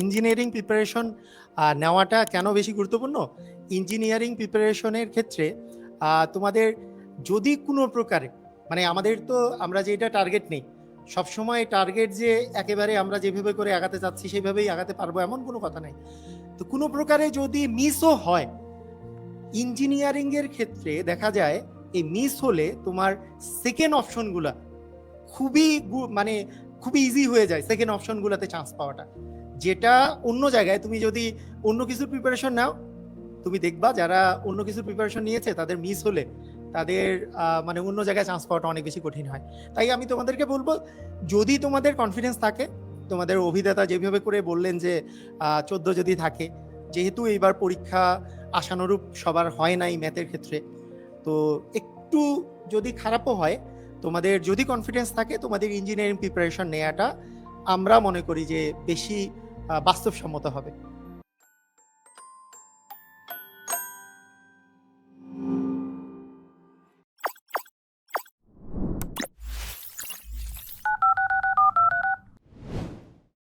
Engineering preparation নেওয়াটা কেন বেশি গুরুত্বপূর্ণ? ইঞ্জিনিয়ারিং প্রিপারেশনের ক্ষেত্রে তোমাদের যদি কোনো প্রকারে মানে আমাদের তো আমরা যেটা টার্গেট নেই, সবসময় টার্গেট যে একেবারে আমরা যেভাবে করে আগাতে চাচ্ছি, সেভাবেই আগাতে পারব এমন কোনো কথা নেই। তো কোনো প্রকারে যদি মিসও হয়, ইঞ্জিনিয়ারিং এর ক্ষেত্রে দেখা যায়, এই মিস হলে তোমার সেকেন্ড অপশনগুলা খুবই মানে খুবই ইজি হয়ে যায় সেকেন্ড অপশনগুলোতে চান্স পাওয়াটা। যেটা অন্য জায়গায় তুমি যদি অন্য কিছুর প্রিপারেশন নাও, তুমি দেখবা যারা অন্য কিছুর প্রিপারেশন নিয়েছে, তাদের মিস হলে তাদের মানে অন্য জায়গায় চান্স পাওয়াটা অনেক বেশি কঠিন হয়। তাই আমি তোমাদেরকে বলব, যদি তোমাদের কনফিডেন্স থাকে, তোমাদের অভিদাতা যেভাবে করে বললেন যে চোদ্দ যদি থাকে, যেহেতু এইবার পরীক্ষা আশানুরূপ সবার হয় নাই ম্যাথের ক্ষেত্রে, তো একটু যদি খারাপও হয়, তোমাদের যদি কনফিডেন্স থাকে, তোমাদের ইঞ্জিনিয়ারিং প্রিপারেশন নেওয়াটা আমরা মনে করি যে বেশি বাস্তবসম্মত হবে।